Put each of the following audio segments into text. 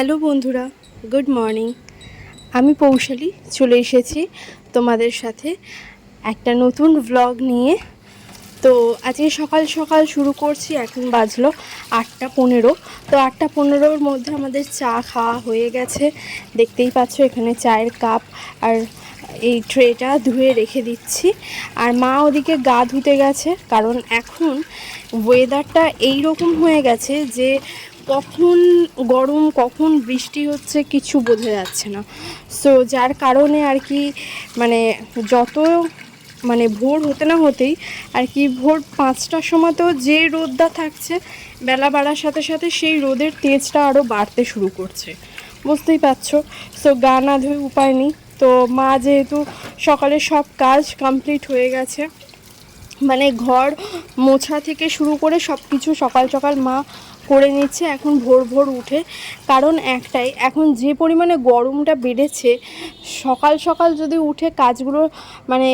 Hello বন্ধুরা, good morning. আমি পৌশালী, চলে এসেছি তোমাদের সাথে একটা নতুন ভ্লগ নিয়ে। তো আজকে সকাল সকাল শুরু করছি, এখন বাজলো আটটা পনেরো। তো আটটা পনেরোর মধ্যে আমাদের চা খাওয়া হয়ে গেছে। দেখতেই পাচ্ছ এখানে চায়ের কাপ আর এই ট্রেটা ধুয়ে রেখে দিচ্ছি। আর মা ওদিকে গা ধুতে গেছে, কারণ এখন ওয়েদারটা এই রকম হয়ে গেছে যে কখন গরম, কখন বৃষ্টি হচ্ছে কিছু বোঝা যাচ্ছে না। সো যার কারণে আর কি মানে যত মানে ভোর হতে না হতেই আর কি ভোর পাঁচটার সময় তো যে রোদটা থাকছে, বেলা বাড়ার সাথে সাথে সেই রোদের তেজটা আরও বাড়তে শুরু করছে। বুঝতেই পারছ? সো গা না ধুয়ে উপায় নেই। তো মা যেহেতু সকালে সব কাজ কমপ্লিট হয়ে গেছে মানে ঘর মোছা থেকে শুরু করে সব কিছু সকাল সকাল মা করে নিচ্ছে এখন ভোর ভোর উঠে। কারণ একটাই, এখন যে পরিমাণে গরমটা বেড়েছে, সকাল সকাল যদি উঠে কাজগুলো মানে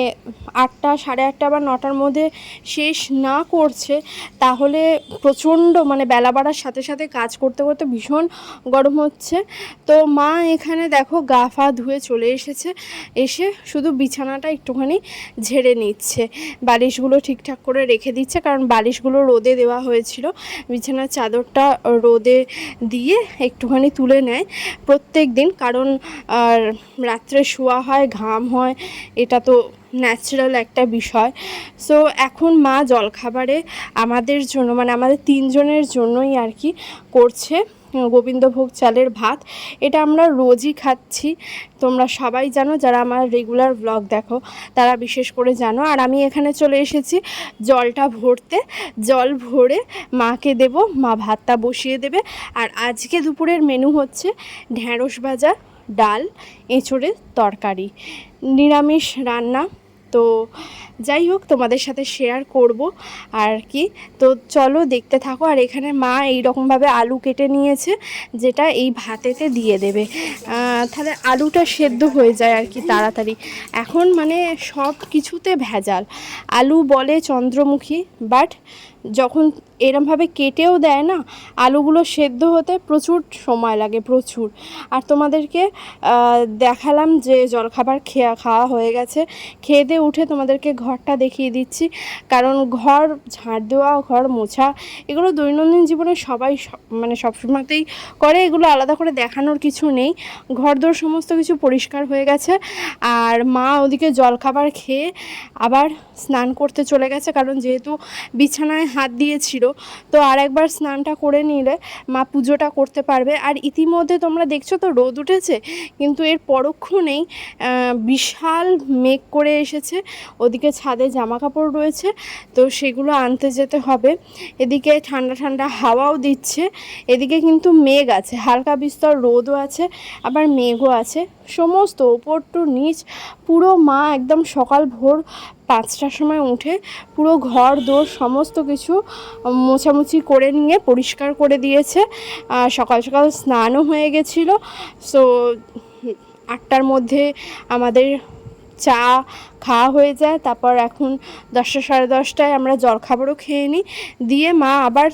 আটটা, সাড়ে আটটা বা নটার মধ্যে শেষ না করছে, তাহলে প্রচণ্ড মানে বেলা বাড়ার সাথে সাথে কাজ করতে করতে ভীষণ গরম হচ্ছে। তো মা এখানে দেখো গা ফা ধুয়ে চলে এসেছে, এসে শুধু বিছানাটা একটুখানি ঝেড়ে নিচ্ছে। বালিশগুলো ঠিকঠাক করে রেখে দিচ্ছে, কারণ বালিশগুলো রোদে দেওয়া হয়েছিল, বিছানার চাদরটা রোদে দিয়ে একটুখানি তুলে নেয়। প্রত্যেক দিন, কারণ, আর রাত্রে শোয়া হয়, ঘাম হয়, এটা তো ন্যাচারাল একটা বিষয়। সো এখন মা জলখাবারে আমাদের জন্য মানে আমাদের তিনজনের জন্যই আর কি করছে। গোবিন্দভোগ চালের ভাত। এটা আমরা রোজই খাচ্ছি। তোমরা সবাই জানো, যারা আমার রেগুলার ব্লগ দেখো, তারা বিশেষ করে জানো। আর আমি এখানে চলে এসেছি জলটা ভরতে। জল ভরে মাকে দেব, মা ভাতটা বসিয়ে দেবে। আর আজকে দুপুরের মেনু হচ্ছে ঢ্যাঁড়স ভাজা, ডাল, এঁচোড়ের তরকারি। নিরামিষ রান্না। তো যাই হোক, তোমাদের সাথে শেয়ার করব। আর কি, তো চলো দেখতে থাকো। আর এখানে মা এই রকমভাবে আলু কেটে নিয়েছে, যেটা এই ভাতেতে দিয়ে দেবে। তাহলে আলুটা সেদ্ধ হয়ে যায় আর কি তাড়াতাড়ি। এখন মানে সব কিছুতে ভেজাল। আলু বলে চন্দ্রমুখী বাট যখন এরমভাবে কেটেও দেয় না, আলুগুলো সেদ্ধ হতে প্রচুর সময় লাগে, প্রচুর। আর তোমাদেরকে দেখালাম যে জলখাবার খেয়া, খাওয়া হয়ে গেছে। খেয়ে দিয়ে উঠে তোমাদেরকে ঘরটা দেখিয়ে দিচ্ছি। কারণ ঘর ঝাড় দেওয়া, ঘর মোছা, এগুলো দৈনন্দিন জীবনে সবাই মানে সবসময়তেই করে। এগুলো আলাদা করে দেখানোর কিছু নেই। ঘরদোর সমস্ত কিছু পরিষ্কার হয়ে গেছে। আর মা ওদিকে জলখাবার খেয়ে আবার স্নান করতে চলে গেছে। কারণ যেহেতু বিছানায় হাত দিয়েছিল। তো আর একবার স্নানটা করে নিলে মা পুজোটা করতে পারবে। আর ইতিমধ্যে তোমরা দেখছ তো রোদ উঠেছে, কিন্তু এর পরক্ষণেই বিশাল মেঘ করে এসেছে। ওদিকে ছাদে জামা কাপড় রয়েছে, তো সেগুলো আনতে যেতে হবে। এদিকে ঠান্ডা ঠান্ডা হাওয়াও দিচ্ছে, এদিকে কিন্তু মেঘ আছে, হালকা বিস্তর রোদও আছে, আবার মেঘও আছে। সমস্ত ওপর টু নিচ পুরো মা একদম সকাল ভোর পাঁচটার সময় উঠে পুরো ঘর, দোর সমস্ত কিছু মোছামুছি করে নিয়ে পরিষ্কার করে দিয়েছে। সকাল সকাল স্নানও হয়ে গেছিল। সো আটটার মধ্যে আমাদের চা খাওয়া হয়ে যায়। তারপর এখন দশটা সাড়ে দশটায় আমরা জলখাবারও খেয়ে নিই। দিয়ে মা আবার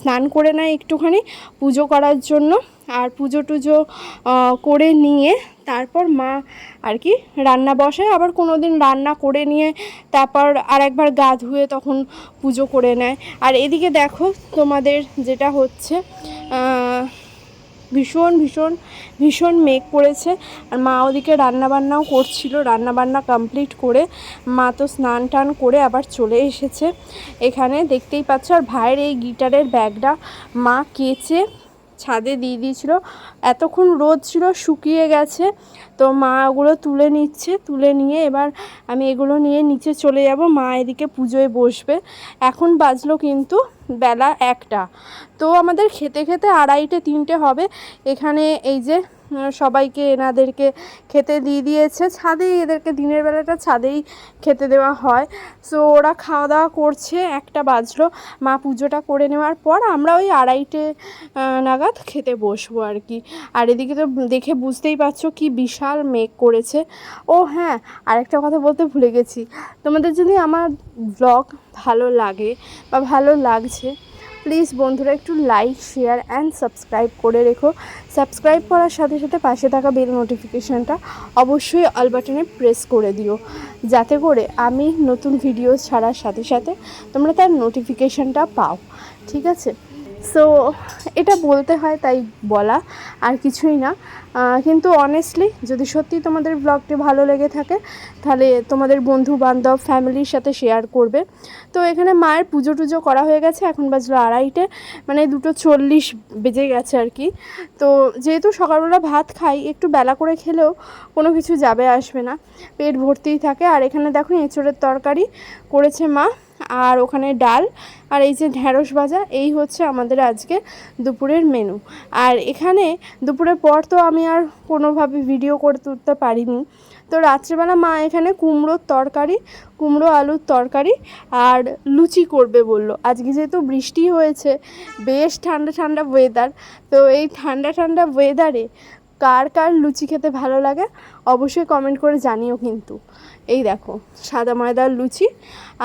স্নান করে নেয় একটুখানি পুজো করার জন্য। আর পুজো টুজো করে নিয়ে তারপর মা আর কি রান্না বসায়, আবার কোনো দিন রান্না করে নিয়ে তারপর আর একবার গা ধুয়ে তখন পুজো করে নেয়। আর এদিকে দেখো তোমাদের যেটা হচ্ছে ভীষণ ভীষণ ভীষণ মেঘ পড়েছে। আর মা ওদিকে রান্নাবান্নাও করছিল, রান্নাবান্না কমপ্লিট করে মা তো স্নান টান করে আবার চলে এসেছে। এখানে দেখতেই পাচ্ছ, আর ভাইয়ের এই গিটারের ব্যাগটা মা কেচে ছাদে দিয়ে দিয়েছিল। এতক্ষণ রোদ ছিল, শুকিয়ে গেছে। তো মা ওগুলো তুলে নিচ্ছে, তুলে নিয়ে এবার আমি এগুলো নিয়ে নিচে চলে যাব। মা এদিকে পুজোয় বসবে। এখন বাজলো কিন্তু বেলা একটা। তো আমাদের খেতে খেতে আড়াইটে, তিনটে হবে। এখানে এই যে সবাইকে এনাদেরকে খেতে দিয়ে দিয়েছে। ছাদেই এদেরকে দিনের বেলাটা ছাদেই খেতে দেওয়া হয়। সো ওরা খাওয়া দাওয়া করছে, একটা বাজলো। মা পুজোটা করে নেওয়ার পর আমরা ওই আড়াইটে নাগাদ খেতে বসবো আর কি। আর এদিকে তো দেখে বুঝতেই পারছ কি বিশাল মেঘ করেছে। ও হ্যাঁ আরেকটা কথা বলতে ভুলে গেছি। তোমাদের যদি আমার ব্লগ ভালো লাগে বা ভালো লাগছে প্লিজ বন্ধুরা একটু লাইক শেয়ার অ্যান্ড সাবস্ক্রাইব করে রেখো। সাবস্ক্রাইব করার সাথে সাথে পাশে থাকা বেল নোটিফিকেশানটা অবশ্যই অল বাটনে প্রেস করে দিও। যাতে করে আমি নতুন ভিডিও ছাড়ার সাথে সাথে তোমরা তার নোটিফিকেশানটা পাও। ঠিক আছে? সো এটা বলতে হয়, তাই বলা আর কিছুই না। কিন্তু অনেস্টলি যদি সত্যি তোমাদের ব্লগটি ভালো লেগে থাকে, তাহলে তোমাদের বন্ধু বান্ধব ফ্যামিলির সাথে শেয়ার করবে। তো এখানে মায়ের পুজো টুজো করা হয়ে গেছে, এখন বাজলো আড়াইটে মানে দুটো চল্লিশ বেজে গেছে আর কি। তো যেহেতু সকালবেলা ভাত খাই, একটু বেলা করে খেলেও কোনো কিছু যাবে আসবে না, পেট ভর্তিই থাকে। আর এখানে দেখো এঁচড়ের তরকারি করেছে মা। আর ওখানে ডাল আর এই যে ঢ্যাঁড়স ভাজা, এই হচ্ছে আমাদের আজকে দুপুরের মেনু আর এখানে দুপুরের পর তো আমি আর কোনোভাবে ভিডিও করে তুলতে পারিনি। তো রাত্রেবেলা মা এখানে কুমড়োর তরকারি, কুমড়ো আলুর তরকারি আর লুচি করবে বলল। আজকে যেহেতু বৃষ্টি হয়েছে, বেশ ঠান্ডা ঠান্ডা ওয়েদার তো এই ঠান্ডা ঠান্ডা ওয়েদারে কার কার লুচি খেতে ভালো লাগে অবশ্যই কমেন্ট করে জানিও কিন্তু। এই দেখো, সাদা ময়দার লুচি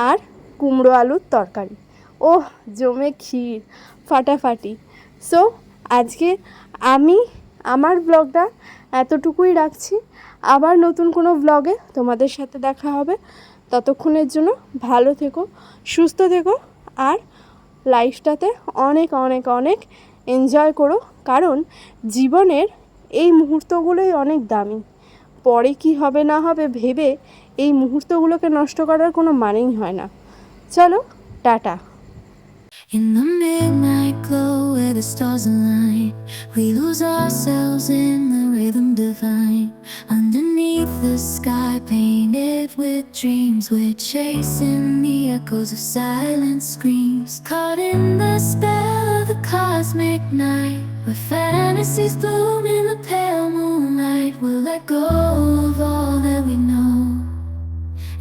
আর কুমড়ো আলুর তরকারি। ওহ, জমে ক্ষীর, ফাটাফাটি। সো আজকে আমি আমার ব্লগটা এতটুকুই রাখছি। আবার নতুন কোনো ব্লগে তোমাদের সাথে দেখা হবে। ততক্ষণের জন্য ভালো থেকো, সুস্থ থেকো, আর লাইফটাতে অনেক অনেক অনেক এনজয় করো। কারণ জীবনের এই মুহূর্তগুলোই অনেক দামি। পরে কি হবে না হবে ভেবে এই মুহূর্তগুলোকে নষ্ট করার কোনো মানেই হয় না। চলো tata In the midnight glow where the stars align, we lose ourselves in the rhythm divine. Underneath the sky painted with dreams, we're chasing the echoes of silent screams. Caught in the spell of the cosmic night, where fantasies bloom in the pale moonlight. We'll let go of all that we know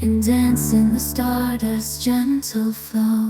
and dance in the stardust gentle flow.